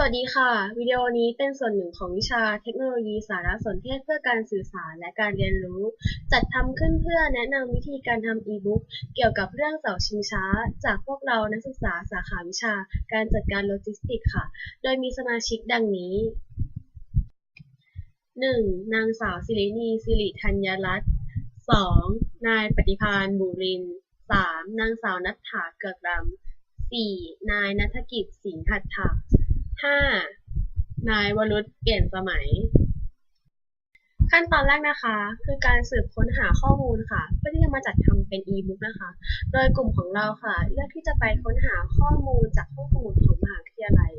สวัสดีค่ะ วิดีโอนี้เป็นส่วนหนึ่งของวิชาเทคโนโลยีสารสนเทศเพื่อการสื่อสารและการเรียนรู้ จัดทำขึ้นเพื่อแนะนำวิธีการทำอีบุ๊กเกี่ยวกับเรื่องเสาชิงช้า จากพวกเรานักศึกษาสาขาวิชาการจัดการโลจิสติกส์ค่ะ โดยมีสมาชิกดังนี้ 1. นางสาวศิรินีสิริธัญรัตน์ 2. นายปฏิพานบุริน 3. นางสาวนัทธาเกือกรำ 4. นายนัฐกิจสิงห์หัตถะ 5. นายวรุษเปลี่ยนสมัย ขั้นตอนแรกนะคะ คือการสืบค้นหาข้อมูลค่ะ เพื่อที่จะมาจัดทำเป็นอีบุ๊กนะคะ โดยกลุ่มของเราค่ะ เลือกที่จะไปค้นหาข้อมูลจากห้องสมุดของมหาวิทยาลัย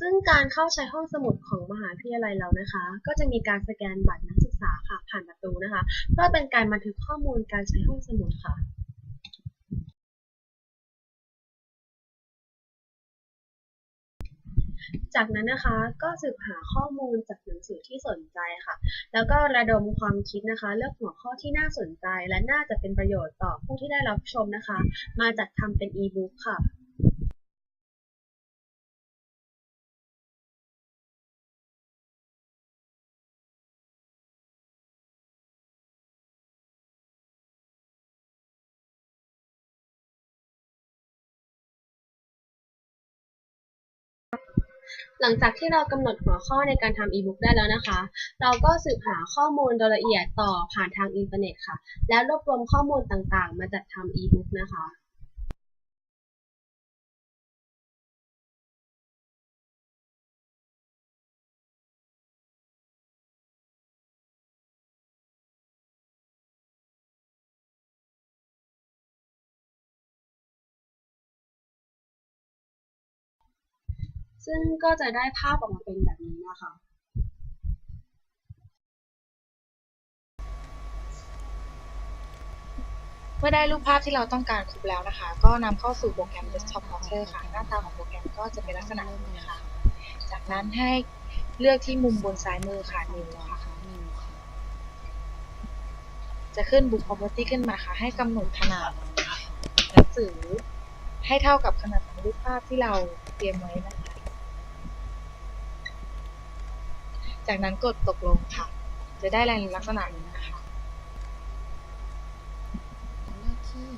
ซึ่งการเข้าใช้ห้องสมุดของมหาวิทยาลัยเรานะคะ ก็จะมีการสแกนบัตรนักศึกษาค่ะผ่านประตูนะคะ เพื่อเป็นการบันทึกข้อมูลการใช้ห้องสมุดค่ะ จากนั้นนะคะก็สืบหาข้อมูลจากหนังสือที่สนใจค่ะ แล้วก็ระดมความคิดนะคะ เลือกหัวข้อที่น่าสนใจ และน่าจะเป็นประโยชน์ต่อผู้ที่ได้รับชมนะคะ มาจัดทำเป็นอีบุ๊กค่ะ หลังจากที่เรากำหนดหัวข้อในการทำอีบุ๊กได้แล้วนะคะ เราก็สืบหาข้อมูลโดยละเอียดต่อผ่านทางอินเทอร์เน็ตค่ะ แล้วรวบรวมข้อมูลต่างๆ มาจัดทำอีบุ๊กนะคะ ซึ่งก็จะได้ภาพออกมาเป็นแบบนี้นะคะ เมื่อได้รูปภาพที่เราต้องการครบแล้วนะคะ ก็นำเข้าสู่โปรแกรม Desktop Plotter ค่ะ หน้าตาของโปรแกรมก็จะเป็นลักษณะนี้นะคะจากนั้นให้เลือกที่มุมบนซ้ายมือค่ะ New ค่ะจะขึ้น Book Property ขึ้นมาค่ะ ให้กำหนดขนาดหนังสือให้เท่ากับขนาดของรูปภาพที่เราเตรียมไว้นะคะ จากนั้นกดตกลงค่ะ จะได้รายลักษณะนี้นะคะเลือกที่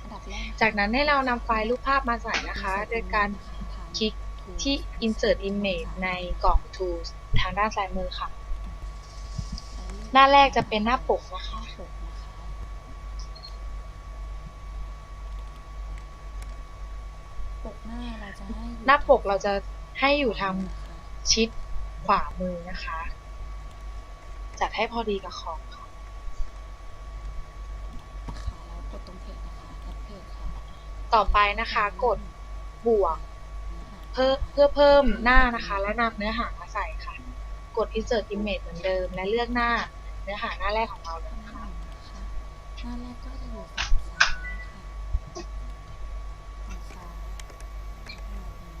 อันดับแรกจากนั้นให้เรานำไฟล์รูปภาพมาใส่นะคะ โดยการคลิกที่ insert image ในกล่อง tools ทางด้านซ้ายมือค่ะ หน้าแรกจะเป็นหน้าปกนะคะ ปกนะคะปกหน้าเราจะให้อยู่หน้าปกเราจะให้อยู่ทางนะคะชิด ขวามือนะคะ จัดให้พอดีกับขอบค่ะค่ะแล้วกดตรงเพจนะคะแอดเพจค่ะต่อไปนะคะกดบวกเนื้อหาเพื่อเพื่อเพิ่มหน้านะคะ และนำเนื้อหามาใส่ค่ะ กด insert image เหมือนเดิม และเลือกหน้าเนื้อหาหน้าแรกของเราเลยนะคะ หน้าแรกก็จะอยู่ฝั่งซ้ายค่ะฝั่งซ้ายแบบนี้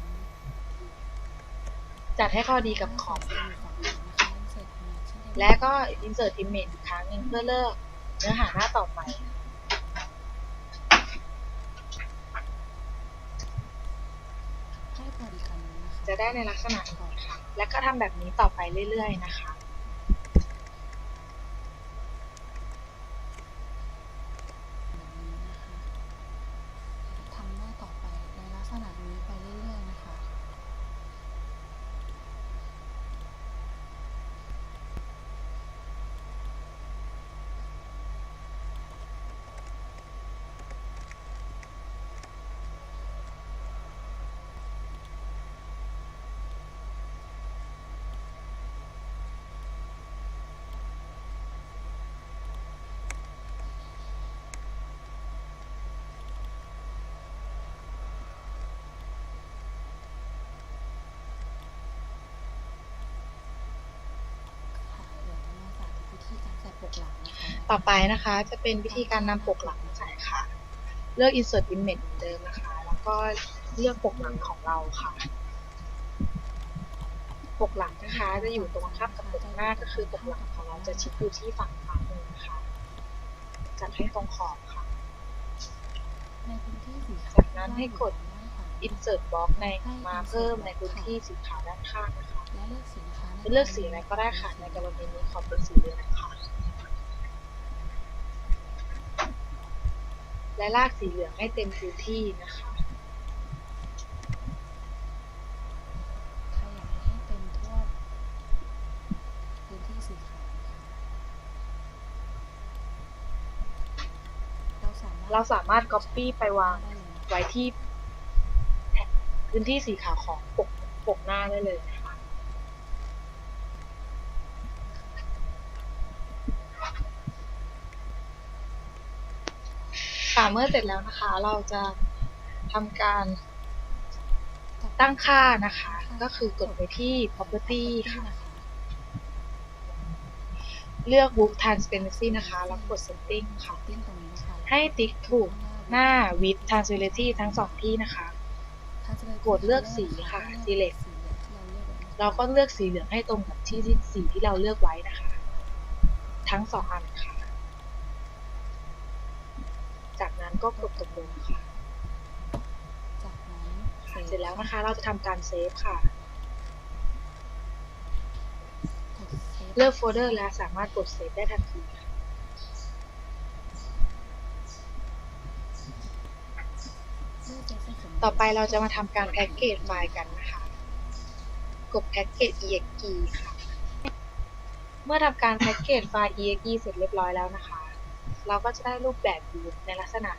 จัดให้พอดีกับขอบจะค่ะอยู่ฝั่งนี้นะคะ insert image เช่นเดียวกันและก็ insert image อีกครั้งหนึ่งเพื่อเลือกเนื้อหาหน้าต่อไปให้พอดีกันนะคะจะได้ในลักษณะนี้ค่ะ และก็ทำแบบนี้ต่อไปเรื่อยๆนะคะ แบบนี้นะคะทำหน้าต่อไปในลักษณะนี้ไปเรื่อยๆนะคะ ค่ะเดี๋ยวจะมาสาธิตวิธีการใส่ ปกหลังนะคะต่อไปนะคะจะเป็นวิธีการนำปกหลังมาใส่ค่ะ เลือก insert image เหมือนเดิมนะคะ แล้วก็เลือกปกหลังของเราค่ะ ปกหลังนะคะจะอยู่ตรงข้ามกับปกหน้าก็คือปกหลังของเราจะชิดอยู่ที่ฝั่งขวามือนะคะจัดให้ตรงขอบค่ะ ในพื้นที่สีขาวจากนั้นให้กดด้านขวา insert box ในมาเพิ่มในพื้นที่สีขาวด้านข้างนะคะและเลือกสีนะคะจะเลือกสีอะไรก็ได้ค่ะในกรณีนี้ขอเป็นสีเหลืองค่ะ และลากสีเหลืองให้เต็มพื้นที่นะคะขยายให้เต็มทั่วพื้นที่สีขาวนะคะเราสามารถเราสามารถ copy ไปวางได้เลยนะคะไว้ที่พื้นที่สีขาวของปกปกหน้าได้เลยนะ ค่ะเมื่อเสร็จแล้วนะคะ เราจะทำการตั้งค่านะคะ ก็คือกดไปที่ property ค่ะ เลือก book transparency นะคะ แล้วกด setting ค่ะติ้งตรงนี้ให้ติ๊กถูกหน้า with transparency ทั้งสองที่นะคะ กดเลือกสีค่ะ select เราก็เลือกสีเหลืองให้ตรงกับที่สีที่เราเลือกไว้นะคะ ทั้งสองอันค่ะ จาก นั้นก็กดตกลงค่ะ จากนั้นเสร็จแล้วนะคะ เราจะทำการเซฟค่ะ กดเซฟเลือกโฟลเดอร์แล้วสามารถกดเซฟได้ทันทีค่ะเลือกเซฟให้ผมต่อไปเราจะมาทำการแพ็กเกจไฟล์กันนะคะ กดแพ็กเกจ exe ค่ะ เมื่อทำการแพ็กเกจไฟล์ exe เสร็จเรียบร้อยแล้วนะคะ เราก็จะได้รูปแบบ view ในลักษณะ